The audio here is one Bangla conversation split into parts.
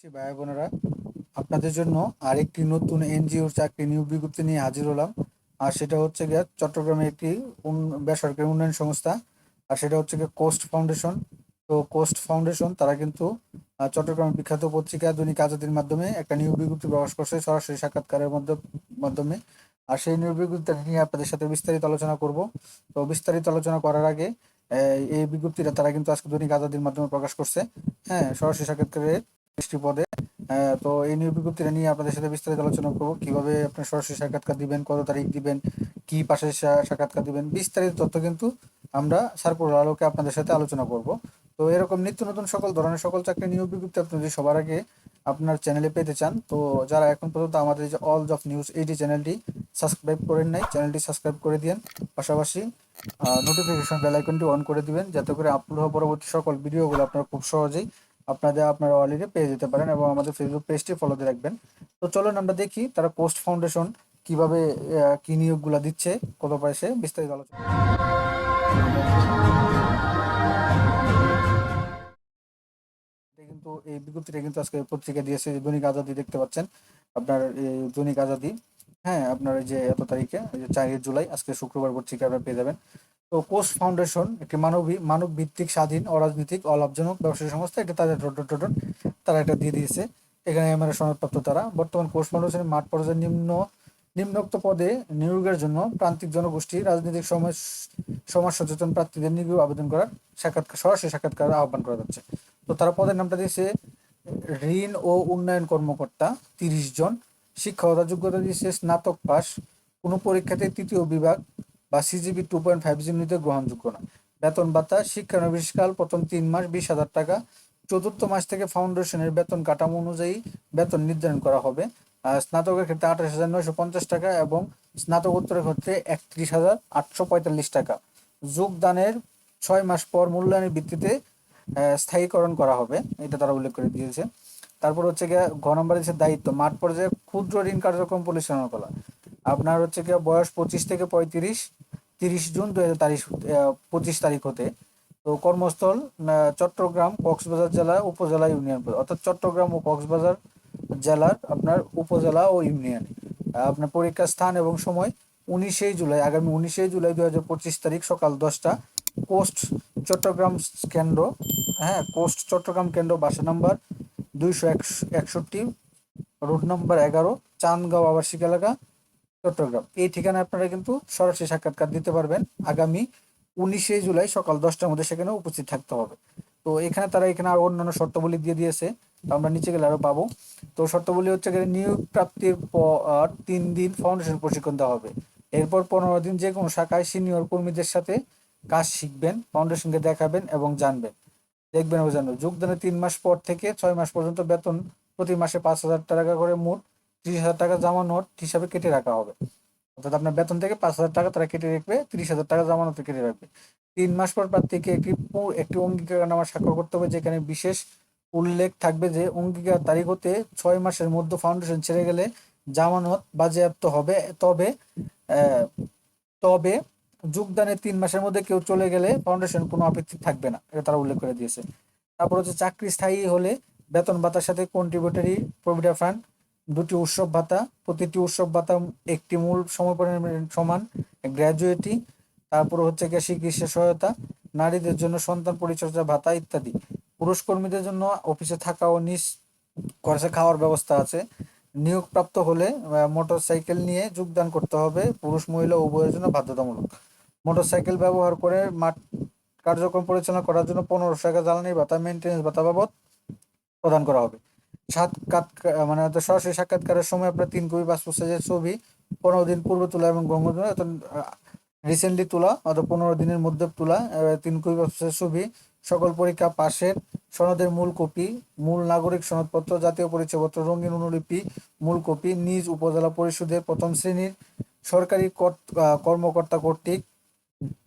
সে ভাই বোনেরা, আপনাদের জন্য আরেকটি নতুন এনজিওর চাকরি নিয়োগ বিজ্ঞপ্তি নিয়ে হাজির হলাম। আর সেটা হচ্ছে গিয়ে চট্টগ্রামে একটি বেসরকারি উন্নয়ন সংস্থা। আর সেটা হচ্ছে গিয়ে কোস্ট ফাউন্ডেশন। তো কোস্ট ফাউন্ডেশন, তারা কিন্তু চট্টগ্রামের বিখ্যাত পত্রিকা দৈনিক আজাদির মাধ্যমে একটা নিয়োগ বিজ্ঞপ্তি প্রকাশ করছে সরাসরি সাক্ষাৎকারের মধ্যে, মাধ্যমে। আর সেই নিয়োগ বিজ্ঞপ্তিটা নিয়ে আপনাদের সাথে বিস্তারিত আলোচনা করব। তো বিস্তারিত আলোচনা করার আগে এই বিজ্ঞপ্তিটা তারা কিন্তু আজকে দৈনিক আজাদির মাধ্যমে প্রকাশ করছে। হ্যাঁ সরাসরি সাক্ষাৎকারের বৃষ্টি পদে তো এই নিয়োগ বিজ্ঞপ্তিটা নিয়ে আপনাদের সাথে বিস্তারিত আলোচনা করব। কীভাবে আপনি সরাসরি সাক্ষাৎকার দিবেন, কত তারিখ দিবেন, কি পাশে সাক্ষাৎকার দিবেন, বিস্তারিত তথ্য কিন্তু আমরা সার্কুলার আলোকে আপনাদের সাথে আলোচনা করব। তো এরকম নিত্য নতুন সকল ধরনের সকল চাকরি নিয়োগ বিজ্ঞপ্তি আপনি যদি সবার আগে আপনার চ্যানেলে পেতে চান, তো যারা এখন পর্যন্ত আমাদের যে অল জব নিউজ এইটি চ্যানেলটি সাবস্ক্রাইব করেন নাই চ্যানেলটি সাবস্ক্রাইব করে দিন পাশাপাশি নোটিফিকেশন বেল আইকনটি অন করে দিবেন, যাতে করে আপলোড হওয়া পরবর্তী সকল ভিডিওগুলো আপনারা খুব সহজেই আপনাদের, আপনারা অলরেডি পেয়ে যেতে পারেন এবং আমাদের ফেসবুক পেজটি ফলো দিয়ে রাখবেন। তো চলুন আমরা দেখি তারা কোস্ট ফাউন্ডেশন কীভাবে কি নিয়োগগুলো দিচ্ছে, কত পয়সে, বিস্তারিত আলোচনা। কিন্তু, এই বিজ্ঞপ্তিটা কিন্তু আজকে পত্রিকা দিয়েছে দৈনিক আজাদি দেখতে পাচ্ছেন। আপনার দৈনিক আজাদি হ্যাঁ আপনার যে এত তারিখে, এই যে চার জুলাই, আজকে শুক্রবার পত্রিকা আপনারা পেয়ে যাবেন। তো কোস্ট ফাউন্ডেশন, একটি মানবী মানব ভিত্তিক স্বাধীন, অরাজনৈতিক, অলাভজনক ব্যবসায়ী সংস্থা, এটা তাদের ডট তারা এটা দিয়ে দিয়েছে। এখানে এমআরএ সনদপ্রাপ্ত তারা। বর্তমান কোস্ট ফাউন্ডেশনের মাঠ পর্যায়ে নিম্ন, নিম্নোক্ত পদে নিয়োগের জন্য প্রান্তিক জনগোষ্ঠী, রাজনৈতিক সমাজ সমাজ সচেতন প্রার্থীদের নিয়োগ আবেদন করার সাক্ষাৎকার সরাসরি সাক্ষাৎকার আহ্বান করা যাচ্ছে। তো তারা পদের নামটা দিয়েছে ঋণ ও উন্নয়ন কর্মকর্তা, তিরিশ জন। শিক্ষকতা যোগ্যতা দিয়েছে স্নাতক পাস কোনো পরীক্ষাতে তৃতীয় বিভাগ। বা সিজিবি টু পয়েন্ট ফাইভ জি নিতে গ্রহণযোগ্য না। বেতন ভাতা শিক্ষানবিষ্কাল প্রথম তিন মাস বিশ হাজার টাকা। চতুর্থ মাস থেকে ফাউন্ডেশনের বেতন কাঠামো অনুযায়ী বেতন নির্ধারণ করা হবে। স্নাতকের ক্ষেত্রে আঠাশ হাজার নয়শো পঞ্চাশ টাকা এবং স্নাতকোত্তরের ক্ষেত্রে একত্রিশ হাজার আটশো পঁয়তাল্লিশ টাকা। যোগদানের ছয় মাস পর মূল্যায়নের ভিত্তিতে স্থায়ীকরণ করা হবে। এটা তারা উল্লেখ করে দিয়েছে। তারপর হচ্ছে গিয়ে ঘ নম্বর দিচ্ছে দায়িত্ব। মাঠ পর্যায়ে ক্ষুদ্র ঋণ কার্যক্রম পরিচালনা করা। আপনার হচ্ছে গিয়ে বয়স পঁচিশ থেকে পঁয়ত্রিশ। তিরিশ জুন দু হাজার তারিখ পঁচিশ তারিখ হতে। তো কর্মস্থল চট্টগ্রাম, কক্সবাজার জেলা, উপজেলা, ইউনিয়ন। অর্থাৎ চট্টগ্রাম ও কক্সবাজার জেলার আপনার উপজেলা ও ইউনিয়ন। আপনার পরীক্ষার স্থান এবং সময় উনিশে জুলাই, আগামী উনিশে জুলাই দু হাজার পঁচিশ তারিখ সকাল দশটা। কোস্ট চট্টগ্রাম কেন্দ্র হ্যাঁ কোস্ট চট্টগ্রাম কেন্দ্র, বাসা নাম্বার দুইশো একষট্টি, রোড নাম্বার এগারো চান্দগাঁও আবাসিক এলাকা। চট্টগ্রাম। এই ঠিকানায় আপনারা কিন্তু সরাসরি সাক্ষাৎকার দিতে পারবেন। আগামী উনিশে জুলাই সকাল দশটার মধ্যে সেখানে উপস্থিত থাকতে হবে। তো এখানে তারা এখানে আরও অন্যান্য শর্তাবলী দিয়ে দিয়েছে। আমরা নিচে গেলে আরও পাবো। তো শর্তাবলী হচ্ছে নিয়োগ প্রাপ্তির পর তিন দিন ফাউন্ডেশন প্রশিক্ষণ দেওয়া হবে। এরপর পনেরো দিন যে কোনো শাখায় সিনিয়র কর্মীদের সাথে কাজ শিখবেন ফাউন্ডেশনকে দেখাবেন এবং জানবেন। দেখবেন এবং জানবেন। যোগদানের তিন মাস পর থেকে ছয় মাস পর্যন্ত বেতন প্রতি মাসে পাঁচ হাজার টাকা করে মোট। ত্রিশ হাজার টাকা জমা নোট হিসাবে কেটে রাখা হবে। অর্থাৎ আপনার বেতন থেকে পাঁচ হাজার টাকা তারা কেটে রাখবে তিরিশ হাজার টাকা জামানতে কেটে রাখবে। তিন মাস পর প্রার্থীকে একটি একটি অঙ্গীকারনামা স্বাক্ষর করতে হবে, যেখানে বিশেষ উল্লেখ থাকবে যে অঙ্গীকার তারিখ হতে ছয় মাসের মধ্যে ফাউন্ডেশন ছেড়ে গেলে জামানত বাজেয়াপ্ত হবে। তবে তবে যোগদানের তিন মাসের মধ্যে কেউ চলে গেলে ফাউন্ডেশন কোনো আপত্তি থাকবে না, এটা তারা উল্লেখ করে দিয়েছে। তারপর হচ্ছে চাকরি স্থায়ী হলে বেতন ভাতার সাথে কন্ট্রিবিউটারি প্রভিডেন্ট ফান্ড দুটি উৎসব ভাতা, প্রতিটি উৎসব ভাতা একটি মূল সমপরিমাণ সমান গ্র্যাজুয়েটি, তারপর হচ্ছে গিয়ে চিকিৎসা সহায়তা, নারীদের জন্য সন্তান পরিচর্যা ভাতা ইত্যাদি। পুরুষ কর্মীদের জন্য অফিসে থাকা ও নিজ খরচে খাওয়ার ব্যবস্থা আছে। নিয়োগপ্রাপ্ত হলে মোটর সাইকেল নিয়ে যোগদান করতে হবে পুরুষ, মহিলা উভয়ের জন্য বাধ্যতামূলক। মোটর সাইকেল ব্যবহার করে মাঠ কার্যক্রম পরিচালনা করার জন্য পনেরোশো টাকা জ্বালানি ভাতা মেনটেন্স ভাতা বাবদ প্রদান করা হবে। সাক্ষাৎ মানে সরাসরি সাক্ষাৎকারের সময় আপনার তিন কপি পাসপোর্ট সাইজের ছবি, পনেরো দিন পূর্বে তোলা এবং গঙ্গ রিসেন্টলি তোলা অথবা পনেরো দিনের মধ্যে তোলা তিন কপি পাসপোর্ট ছবি, সকল পরীক্ষা পাশের, সনদের মূল কপি, মূল নাগরিক সনদপত্র, জাতীয় পরিচয়পত্র, রঙিন অনুলিপি, মূল কপি, নিজ উপজেলা পরিষদের প্রথম শ্রেণির সরকারি কর্ত- কর্মকর্তা কর্তৃক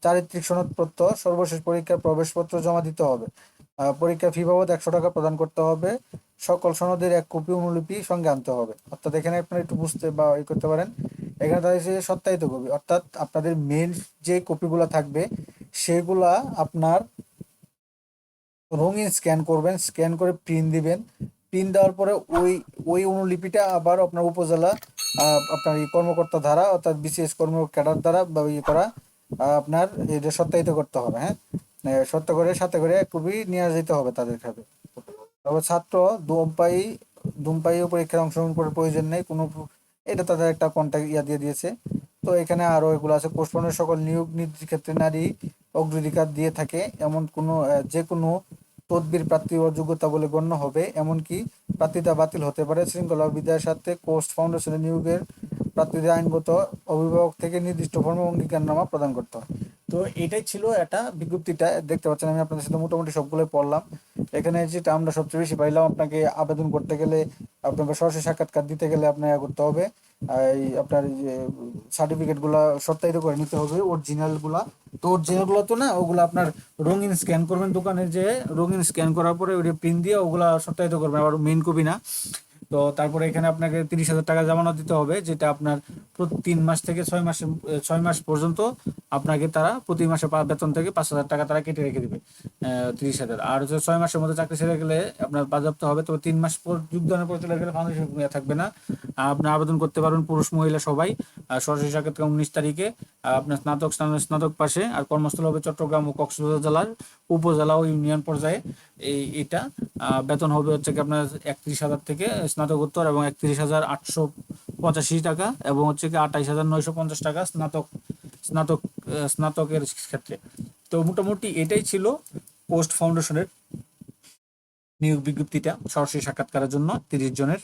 চারিত্রিক সনদপত্র, সর্বশেষ পরীক্ষার প্রবেশপত্র জমা দিতে হবে। পরীক্ষা ফি বাবদ একশো টাকা প্রদান করতে হবে। সকল সনদের এক কপি অনুলিপি সঙ্গে আনতে হবে। অর্থাৎ এখানে আপনারা একটু বুঝতে বা ই করতে পারেন। এখানে তাদের সত্যায়িত কপি, অর্থাৎ আপনাদের মেন যে কপিগুলো থাকবে, সেগুলা আপনার রঙিন স্ক্যান করবেন স্ক্যান করে প্রিন্ট দিবেন। পিন দেওয়ার পরে ওই ওই অনুলিপিটা আবার আপনার উপজেলা আপনার এই কর্মকর্তা দ্বারা, অর্থাৎ বিসিএস কর্ম ক্যাডার দ্বারা বা ইয়ে করা আপনার এটা সত্যায়িত করতে হবে হ্যাঁ? সত্য করে, সাথে করে কপি নিয়ে যেতে হবে তাদের কাছে। তবে ছাত্র ধূমপায়ী ধূমপায়ী পরীক্ষায় অংশগ্রহণ করার প্রয়োজন নেই, কোনো এটা তাদের একটা কন্ট্যাক্ট ইয়া দিয়ে দিয়েছে। তো এখানে আরও এগুলো আছে পোস্টপনের সকল নিয়োগ নীতির ক্ষেত্রে নারী অগ্রাধিকার দিয়ে থাকে, এমন কোনো যে কোনো তদবির প্রার্থী অযোগ্যতা বলে গণ্য হবে, এমনকি প্রার্থিতা বাতিল হতে পারে। শৃঙ্খলা বিদ্যার সাথে কোস্ট ফাউন্ডেশনের নিয়োগের প্রার্থীদের আইনগত অভিভাবক থেকে নির্দিষ্ট ফর্ম অঙ্গীকারনামা প্রদান করতে হয়। তো এটাই ছিল একটা বিজ্ঞপ্তিটা, দেখতে পাচ্ছেন আমি আপনাদের সাথে মোটামুটি সবগুলোই পড়লাম। এখানে যেটা আমরা সবচেয়ে বেশি পাইলাম, আপনাকে আবেদন করতে গেলে আপনাকে সরাসরি সাক্ষাৎকার দিতে গেলে আপনার করতে হবে। এই আপনার সার্টিফিকেটগুলা সত্যায়িত করে নিতে হবে অরিজিনালগুলা। তো অরিজিনালগুলো তো না, ওগুলো আপনার রঙিন স্ক্যান করবেন দোকানে যে রঙিন স্ক্যান করার পরে ওই প্রিন্ট দিয়ে ওগুলা সত্যায়িত করবেন, আবার মেইন কপি না। তো তারপরে এখানে আপনাকে তিরিশ হাজার টাকা জমানো দিতে হবে, যেটা আপনার প্রতি তিন মাস থেকে ছয় মাস ছয় মাস পর্যন্ত আপনাকে তারা প্রতি মাসে বেতন থেকে পাঁচ হাজার টাকা তারা কেটে রেখে দিবে। তিরিশ হাজার। আর হচ্ছে ছয় মাসের মধ্যে চাকরি ছেড়ে গেলে আপনার বাজেপ্ত হবে তো তিন মাস পর যোগদানের পর চলে গেলে ফাউন্ডেশন থাকবে না। আপনি আবেদন করতে পারবেন পুরুষ, মহিলা সবাই। সরাসরি সাক্ষাৎকার উনিশ তারিখে। আপনার স্নাতক স্নাতক পাশে। আর কর্মস্থল হবে চট্টগ্রাম ও কক্সবাজার জেলার উপজেলা ও ইউনিয়ন পর্যায়ে। এই এটা। বেতন হবে হচ্ছে কি আপনার একত্রিশ হাজার থেকে স্নাতকোত্তর এবং একত্রিশ হাজার আটশো পঁচাশি টাকা এবং হচ্ছে কি আঠাইশ হাজার নয়শো পঞ্চাশ টাকা স্নাতক স্নাতক স্নাতকের ক্ষেত্রে। তো মোটামুটি এটাই ছিল। পোস্ট ফাউন্ডেশনের নিয়োগ বিজ্ঞপ্তিটা সরাসরি সাক্ষাৎকারের জন্য তিরিশ জনের।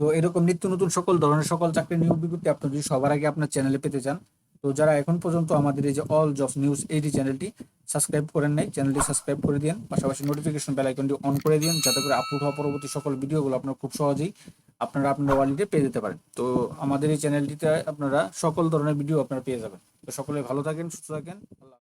তো এরকম নিত্য নতুন সকল ধরনের সকল চাকরির নিয়োগ বিজ্ঞপ্তি আপনি যদি সবার আগে আপনার চ্যানেলে পেতে চান, তো যারা এখন পর্যন্ত আমাদের এই যে অল জবস নিউজ এইটি চ্যানেলটি সাবস্ক্রাইব করেন নাই, চ্যানেলটি সাবস্ক্রাইব করে দিন পাশাপাশি নোটিফিকেশন বেল আইকনটি অন করে দিন যাতে করে আপলোড হওয়া পরবর্তী সকল ভিডিওগুলো আপনার খুব সহজেই আপনারা আপনার ওয়ালিতে পেয়ে যেতে পারেন। তো আমাদের এই চ্যানেলটিতে আপনারা সকল ধরনের ভিডিও আপনারা পেয়ে যাবেন। তো সকলে ভালো থাকেন, সুস্থ থাকেন, আল্লাহ।